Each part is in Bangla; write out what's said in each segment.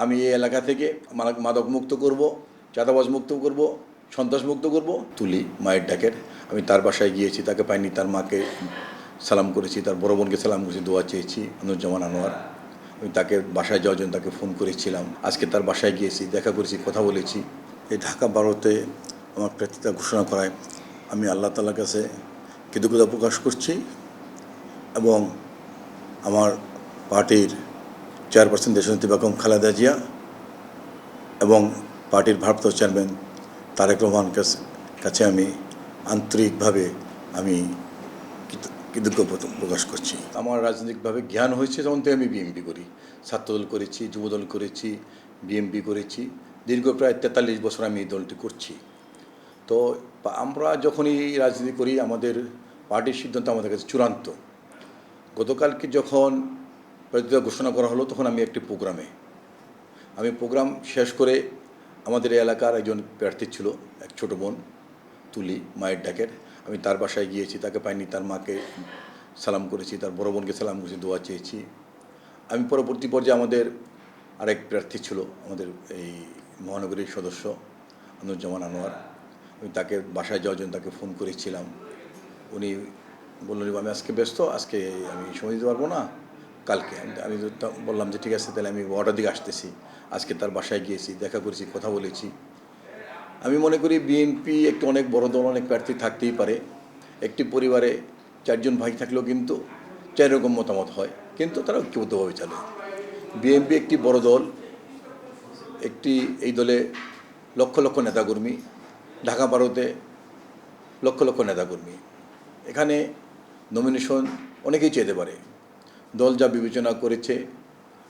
আমি এই এলাকা থেকে মাদক- মুক্ত করব চাঁদাবাজ মুক্ত করব সন্ত্রাস মুক্ত করব। তুলি মায়ের ডাকের। আমি তার বাসায় গিয়েছি, তাকে পাইনি, তার মাকে সালাম করেছি, তার বড় বোনকে সালাম করেছি, দোয়া চেয়েছি আনুজ্জামান আনোয়ার। আমি তাকে বাসায় যাওয়ার জন্য তাকে ফোন করেছিলাম। আজকে তার বাসায় গিয়েছি, দেখা করেছি, কথা বলেছি। এই ঢাকা ভারতে আমার প্রার্থিতা ঘোষণা করায়, আমি আল্লাহ তালার কাছে কৃতজ্ঞতা প্রকাশ করছি এবং আমার পার্টির চেয়ারপারসন দেশনেত্রী বেগম খালেদা জিয়া এবং পার্টির ভারপ্রাপ্ত চেয়ারম্যান তারেক রহমান কাছে- আমি আন্তরিকভাবে আমি কৃত- কৃতজ্ঞ প্র- প্রকাশ করছি। আমার রাজনৈতিকভাবে জ্ঞান হয়েছে, যেমন থেকে আমি বিএমপি করি। ছাত্রদল করেছি, যুবদল করেছি বিএমপি করেছি। দীর্ঘ প্রায় তেতাল্লিশ বছর আমি এই দলটি করছি। তো আমরা যখনই রাজনীতি করি, আমাদের পার্টির সিদ্ধান্ত আমাদের কাছে চূড়ান্ত। গতকালকে যখন প্রতিযোগিতা ঘোষণা করা হলো, তখন আমি একটি প্রোগ্রামে। আমি প্রোগ্রাম শেষ করে আমাদের এলাকার একজন প্রার্থী ছিল, এক ছোটো বোন, তুলি, মায়ের ডাকের। আমি তার বাসায় গিয়েছি, তাকে পাইনি, তার মাকে সালাম করেছি, তার বড় বোনকে সালাম করেছি, দোয়া চেয়েছি। আমি পরবর্তী পর্যায়ে আমাদের আরেক প্রার্থী ছিল, আমাদের এই মহানগরীর সদস্য আনুজ্জামান আনোয়ার। আমি তাকে বাসায় যাওয়ার জন্য তাকে ফোন করেছিলাম। উনি বললেন, আমি আজকে ব্যস্ত, আজকে আমি সময় দিতে পারব না। কালকে। আমি- বললাম যে, ঠিক আছে, তাহলে আমি অর্ডার দিকে আসতেছি। আজকে তার বাসায় গিয়েছি, দেখা করেছি, কথা বলেছি। আমি মনে করি বিএনপি একটু অনেক বড় দল, অনেক প্রার্থী থাকতেই পারে। একটি পরিবারে চারজন ভাই থাকলেও কিন্তু চার রকম মতামত হয়, কিন্তু তারা ঐক্যবদ্ধভাবে চলে। বিএনপি একটি বড় দল, একটি এই দলে লক্ষ লক্ষ নেতাকর্মী, ঢাকা ভারতে লক্ষ লক্ষ নেতাকর্মী। এখানে নমিনেশন অনেকেই চেতে পারে। দল যা বিবেচনা করেছে,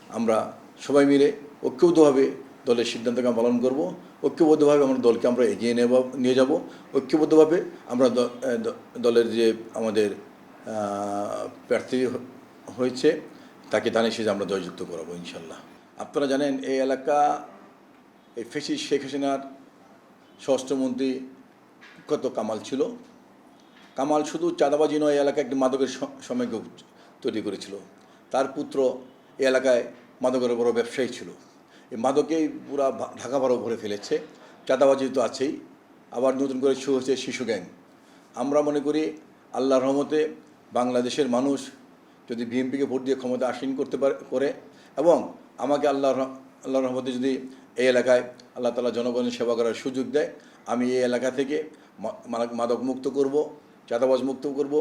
আমরা সবাই মিলে ঐক্যবদ্ধভাবে দলের সিদ্ধান্তকে আমরা পালন করব। ঐক্যবদ্ধভাবে আমরা দলকে আমরা এগিয়ে নেব, নিয়ে যাব। ঐক্যবদ্ধভাবে আমরা দলের যে আমাদের প্রার্থী হয়েছে, তাকে দানের শেষে আমরা জয়যুক্ত করাবো ইনশাল্লাহ। আপনারা জানেন, এই এলাকা, এই ফেসি শেখ হাসিনার স্বরাষ্ট্রমন্ত্রী কত কামাল ছিল? কামাল শুধু চাঁদাবাজি নয় এলাকা একটি মাদকের স- সমাজ্ঞ তৈরি করেছিল। তার পুত্র এই এলাকায় মাদকের বড় ব্যবসায়ী ছিল। এই মাদকেই পুরা ঢাকা ভাড়া ভরে ফেলেছে। চাঁদাবাজি তো আছেই। আবার নতুন করে শুরু হচ্ছে শিশু গ্যাং। আমরা মনে করি আল্লাহর রহমতে বাংলাদেশের মানুষ যদি বিএনপিকে ভোট দিয়ে ক্ষমতা আসীন করতে পারে, করে এবং আমাকে আল্লাহর রহ- আল্লাহর রহমতে যদি এই এলাকায় আল্লাহ তালা জনগণের সেবা করার সুযোগ দেয়, আমি এই এলাকা থেকে মাদক মুক্ত করব চাঁদাবাজ মুক্ত করব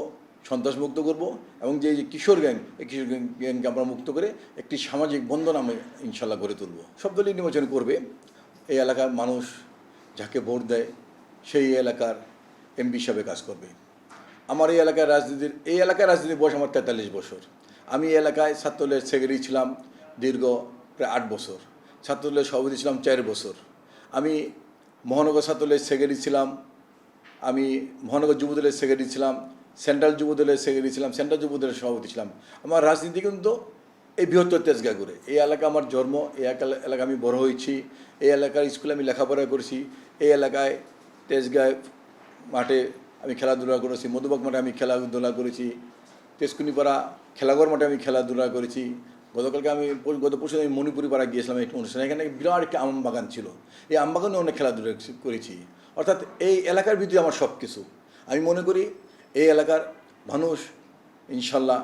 সন্ত্রাস মুক্ত করব এবং যে কিশোর গ্যাং, এই কিশোর গ্যাং, গ্যাংকে আমরা মুক্ত করে একটি সামাজিক বন্ধন আমি ইনশাল্লাহ গড়ে তুলব। সব দলই নির্বাচন করবে। এই এলাকার মানুষ যাকে ভোট দেয়, সেই এলাকার এমপি হিসাবে কাজ করবে। আমার এই এলাকার রাজনীতির, এই এলাকার রাজনীতির বয়স আমার তেতাল্লিশ বছর। আমি এই এলাকায় ছাত্রদলের সেক্রেটারি ছিলাম দীর্ঘ প্রায় আট বছর। ছাত্রদলের সভাপতি ছিলাম চার বছর। আমি মহানগর ছাত্রদলের সেক্রেটারি ছিলাম। আমি মহানগর যুবদলের সেক্রেটারি ছিলাম। সেন্ট্রাল যুবদলের সেক্রেটারি ছিলাম সেন্ট্রাল যুবদলের সভাপতি ছিলাম। আমার রাজনীতি কিন্তু এই বৃহত্তর তেজগা করে এই এলাকা আমার জন্ম, এই এলাকা আমি বড় হয়েছি, এই এলাকার স্কুলে আমি লেখাপড়া করেছি, এই এলাকায় তেজগায় মাঠে আমি খেলাধুলা করেছি, মধুবাগ মাঠে আমি খেলাধুলা করেছি, তেজকুনিপাড়া খেলাঘর মাঠে আমি খেলাধুলা করেছি। গতকালকে আমি গত পরশু আমি মণিপুরি পাড়া গিয়েছিলাম একটি অনুষ্ঠানে, এখানে বিরাট একটা আম বাগান ছিল। এই আম বাগানে অনেক খেলাধুলা করেছি। অর্থাৎ এই এলাকার ভিতরে আমার সব কিছু আমি মনে করি এই এলাকার মানুষ ইনশাল্লাহ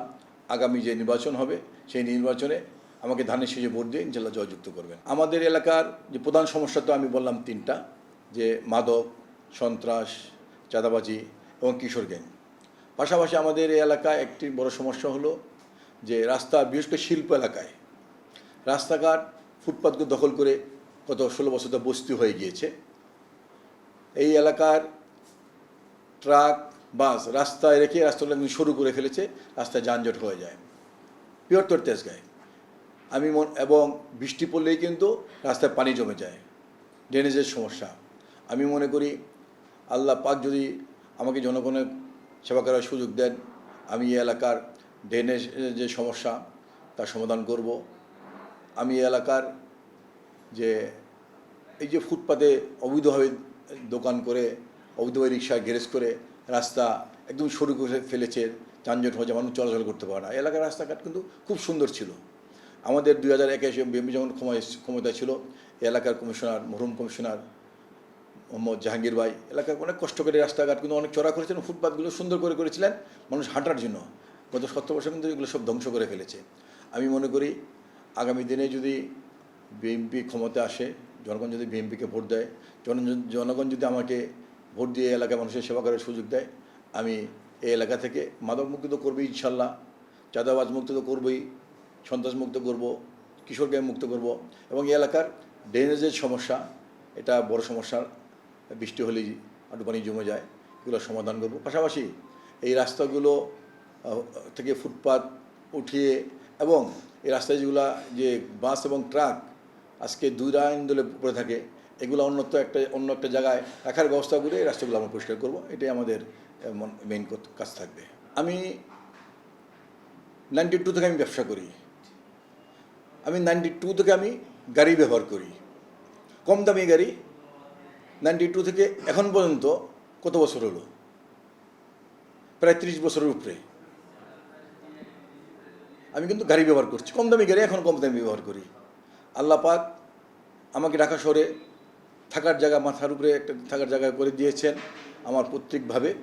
আগামী যে নির্বাচন হবে, সেই নির্বাচনে আমাকে ধানের শেষে ভোট দিয়ে ইনশাল্লাহ জয়যুক্ত করবেন। আমাদের এলাকার যে প্রধান সমস্যা তো আমি বললাম তিনটা, যে মাদক, সন্ত্রাস, চাঁদাবাজি এবং কিশোর গ্যাং। পাশাপাশি আমাদের এই এলাকায় একটি বড় সমস্যা হলো যে রাস্তা, বিশেষ করে শিল্প এলাকায়, রাস্তাঘাট ফুটপাতগুলো দখল করে গত ষোলো বছর বস্তি হয়ে গিয়েছে। এই এলাকার ট্রাক বাস, রাস্তায় রেখে একদম সরু করে ফেলেছে, রাস্তায় যানজট হয়ে যায়। বৃহত্তর তেজগায়। আমি এবং বৃষ্টি পড়লেই কিন্তু রাস্তায় পানি জমে যায়। ড্রেনেজের সমস্যা। আমি মনে করি, আল্লাহ পাক যদি আমাকে জনগণের সেবা করার সুযোগ দেন, আমি এই এলাকার ড্রেনেজ যে সমস্যা তার সমাধান করব। আমি এলাকার যে, এই যে ফুটপাতে অবৈধভাবে দোকান করে, অবৈধভাবে রিক্সা গ্যারেজ করে রাস্তা একদম সরু করে ফেলেছে, যানজট হয়ে মানুষ চলাচল করতে পারে না। এলাকার রাস্তাঘাট কিন্তু খুব সুন্দর ছিল। আমাদের দুই হাজার একে বিএমপি যখন ক্ষমতায় ছিল, এলাকার কমিশনার, মরহুম কমিশনার মোহাম্মদ জাহাঙ্গীর ভাই, এলাকার অনেক কষ্ট করে রাস্তাঘাট কিন্তু অনেক চড়া করেছেন ফুটপাথগুলো সুন্দর করে করেছিলেন, মানুষ হাঁটার জন্য। গত সত্তর বছর কিন্তু এগুলো সব ধ্বংস করে ফেলেছে। আমি মনে করি, আগামী দিনে যদি বিএনপি ক্ষমতা আসে, জনগণ যদি বিএনপিকে ভোট দেয়, জন, জনগণ যদি আমাকে ভোট দিয়ে এলাকার মানুষের সেবা করার সুযোগ দেয়। আমি এই এলাকা থেকে মাদক মুক্ত তো করবই ইনশাল্লাহ, চাঁদাবাজ মুক্ত তো করবই, সন্ত্রাস মুক্ত করব কিশোরকে মুক্ত করব এবং এই এলাকার ড্রেনেজের সমস্যা, এটা বড় সমস্যা বৃষ্টি হলেই আটু পানি জমে যায়, এগুলো সমাধান করব। পাশাপাশি এই রাস্তাগুলো থেকে ফুটপাত উঠিয়ে এবং এই রাস্তায় যেগুলো যে বাস এবং ট্রাক আজকে দুই লাইন দলে পড়ে থাকে এগুলো অন্যত্র একটা, অন্য একটা জায়গায় রাখার ব্যবস্থা করে এই রাস্তাগুলো আমরা পরিষ্কার করব। এটাই আমাদের মেইন কাজ থাকবে। আমি নাইনটি টু থেকে আমি ব্যবসা করি। আমি নাইনটি টু থেকে আমি গাড়ি ব্যবহার করি। কম দামি গাড়ি নাইনটি টু থেকে এখন পর্যন্ত কত বছর হলো? প্রায় ত্রিশ বছরের উপরে। আমি কিন্তু গাড়ি ব্যবহার করছি। কম দামি গাড়ি, এখন কম দামি ব্যবহার করি। আল্লাহ পাক আমাকে ঢাকা শহরে থাকার জায়গা মাথার উপরে একটা থাকার জায়গা করে দিয়েছেন, আমার পৈতৃকভাবে।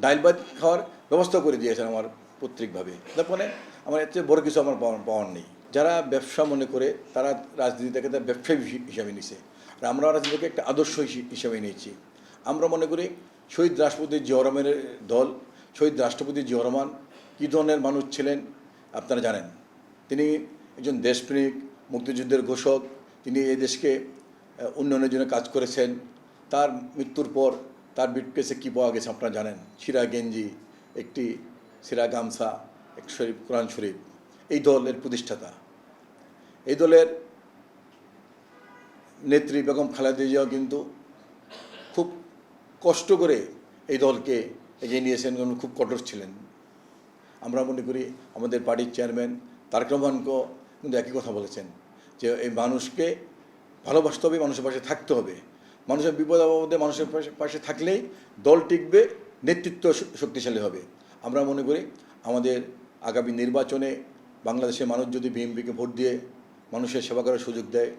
ডাইল ভাত খাওয়ার ব্যবস্থা করে দিয়েছেন আমার পৈতৃকভাবে। যার ফলে আমার চেয়ে বড় কিছু আমার পাওয়ার নেই। যারা ব্যবসা মনে করে তারা রাজনীতিটাকে তার ব্যবসায়ী হিসাবে নিছে। আর আমরা রাজনীতিকে একটা আদর্শ হিসে- হিসাবে নিয়েছি। আমরা মনে করি শহীদ রাষ্ট্রপতি জিয়া রহমানের দল, শহীদ রাষ্ট্রপতি জিয়া রহমান কী ধরনের মানুষ ছিলেন আপনারা জানেন। তিনি একজন দেশপ্রেমিক, মুক্তিযুদ্ধের ঘোষক, তিনি এই দেশকে উন্নয়নের জন্য কাজ করেছেন। তার মৃত্যুর পর তার বিটকেসে কী পাওয়া গেছে আপনারা জানেন? সিরা গেঞ্জি, একটি সিরা গামছা, এক শরীফ, কোরআন শরীফ। এই দলের প্রতিষ্ঠাতা। এই দলের নেত্রী বেগম খালেদা জিয়াও কিন্তু খুব কষ্ট করে এই দলকে এগিয়ে নিয়েছেন খুব কঠোর ছিলেন। আমরা মনে করি আমাদের পার্টির চেয়ারম্যান তারেক রহমানকেও কিন্তু একই কথা বলেছেন যে এই মানুষকে ভালোবাসতে হবে, মানুষের পাশে থাকতে হবে। মানুষের বিপদ আপদে মানুষের পাশে থাকলেই দল টিকবে, নেতৃত্ব শক্তিশালী হবে। আমরা মনে করি আমাদের আগামী নির্বাচনে বাংলাদেশের মানুষ যদি বিএনপিকে ভোট দিয়ে মানুষের সেবা করার সুযোগ দেয়,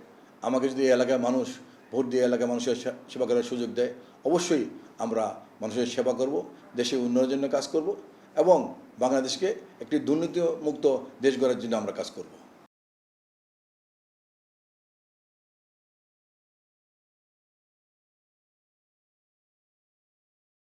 আমাকে যদি এলাকার মানুষ ভোট দিয়ে এলাকার মানুষের সেবা করার সুযোগ দেয়, অবশ্যই আমরা মানুষের সেবা করব দেশের উন্নয়নের জন্য কাজ করব এবং বাংলাদেশকে একটি দুর্নীতিমুক্ত দেশ গড়ার জন্য আমরা কাজ করব।